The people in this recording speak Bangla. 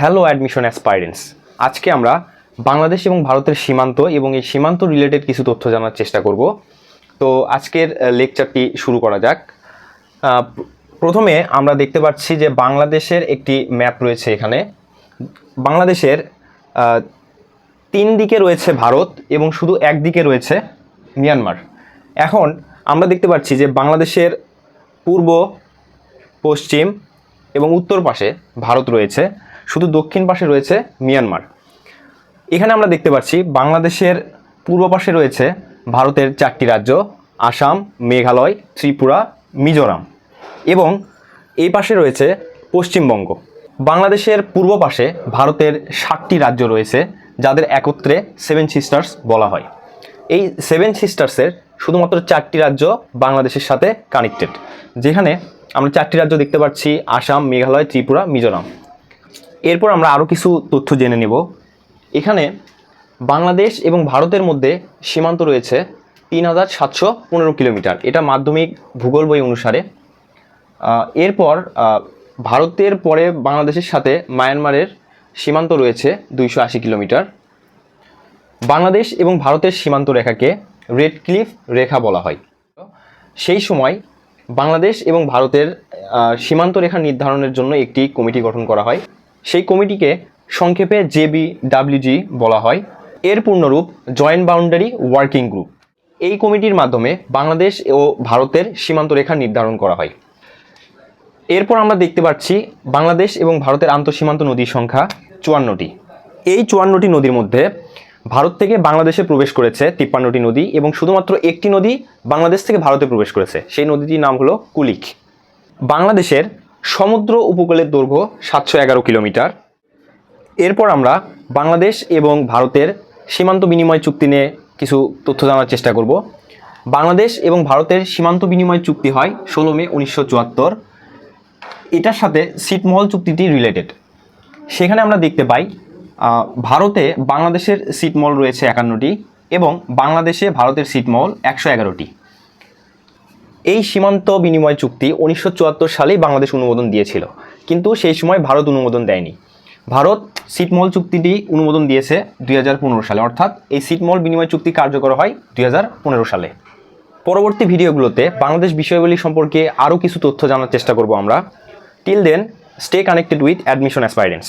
হ্যালো অ্যাডমিশন অ্যাসপাইরেন্টস আজকে আমরা বাংলাদেশ এবং ভারতের সীমান্ত এবং এই সীমান্ত রিলেটেড কিছু তথ্য জানার চেষ্টা করব। তো আজকের লেকচারটি শুরু করা যাক। প্রথমে আমরা দেখতে পাচ্ছি যে বাংলাদেশের একটি ম্যাপ রয়েছে এখানে। বাংলাদেশের তিন দিকে রয়েছে ভারত এবং শুধু একদিকে রয়েছে মিয়ানমার এখন আমরা দেখতে পাচ্ছি যে বাংলাদেশের পূর্ব, পশ্চিম এবং উত্তর পাশে ভারত রয়েছে। শুধু দক্ষিণ পাশে রয়েছে মিয়ানমার। এখানে আমরা দেখতে পাচ্ছি বাংলাদেশের পূর্ব পাশে রয়েছে ভারতের চারটি রাজ্য, আসাম, মেঘালয়, ত্রিপুরা, মিজোরাম এবং এই পাশে রয়েছে পশ্চিমবঙ্গ। বাংলাদেশের পূর্ব পাশে ভারতের ষাটটি রাজ্য রয়েছে, যাদের একত্রে সেভেন সিস্টার্স বলা হয়। এই সেভেন সিস্টার্সের শুধুমাত্র চারটি রাজ্য বাংলাদেশের সাথে কানেক্টেড যেখানে আমরা চারটি রাজ্য দেখতে পাচ্ছি, আসাম, মেঘালয়, ত্রিপুরা, মিজোরাম। এরপর আমরা আরও কিছু তথ্য জেনে নেব। এখানে বাংলাদেশ এবং ভারতের মধ্যে সীমান্ত রয়েছে তিন হাজার সাতশো পনেরো কিলোমিটার। এটা মাধ্যমিক ভূগোল বই অনুসারে। এরপর ভারতের পরে বাংলাদেশের সাথে মায়ানমারের সীমান্ত রয়েছে দুইশো আশি কিলোমিটার। বাংলাদেশ এবং ভারতের সীমান্ত রেখাকে রেড ক্লিফ রেখা বলা হয়। সেই সময় বাংলাদেশ এবং ভারতের সীমান্ত রেখা নির্ধারণের জন্য একটি কমিটি গঠন করা হয়। সেই কমিটিকে সংক্ষেপে জেবি ডাব্লিউজি বলা হয়। এর পূর্ণরূপ জয়েন্ট বাউন্ডারি ওয়ার্কিং গ্রুপ এই কমিটির মাধ্যমে বাংলাদেশ ও ভারতের সীমান্ত রেখা নির্ধারণ করা হয়। এরপর আমরা দেখতে পাচ্ছি বাংলাদেশ এবং ভারতের আন্তঃসীমান্ত নদীর সংখ্যা চুয়ান্নটি। এই চুয়ান্নটি নদীর মধ্যে ভারত থেকে বাংলাদেশে প্রবেশ করেছে তিপ্পান্নটি নদী এবং শুধুমাত্র একটি নদী বাংলাদেশ থেকে ভারতে প্রবেশ করেছে। সেই নদীটির নাম হলো কুলিক। বাংলাদেশের সমুদ্র উপকূলের দৈর্ঘ্য সাতশো এগারো কিলোমিটার। এরপর আমরা বাংলাদেশ এবং ভারতের সীমান্ত বিনিময় চুক্তি নিয়ে কিছু তথ্য জানার চেষ্টা করব। বাংলাদেশ এবং ভারতের সীমান্ত বিনিময় চুক্তি হয় ষোলো মে উনিশশো চুয়াত্তর। এটার সাথে সিটমহল চুক্তিটি রিলেটেড সেখানে আমরা দেখতে পাই ভারতে বাংলাদেশের সিটমহল রয়েছে একান্নটি এবং বাংলাদেশে ভারতের সিটমহল একশো এগারোটি। এই সীমান্ত বিনিময় চুক্তি উনিশশো চুয়াত্তর সালেই বাংলাদেশ অনুমোদন দিয়েছিল। কিন্তু সেই সময় ভারত অনুমোদন দেয়নি। ভারত সিটমহল চুক্তিটি অনুমোদন দিয়েছে দুই হাজার পনেরো সালে। অর্থাৎ এই সিটমহল বিনিময় চুক্তি কার্যকর হয় দুই হাজার পনেরো সালে। পরবর্তী ভিডিওগুলোতে বাংলাদেশ বিষয়গুলি সম্পর্কে আরও কিছু তথ্য জানার চেষ্টা করব আমরা। Till then stay connected with admission aspirants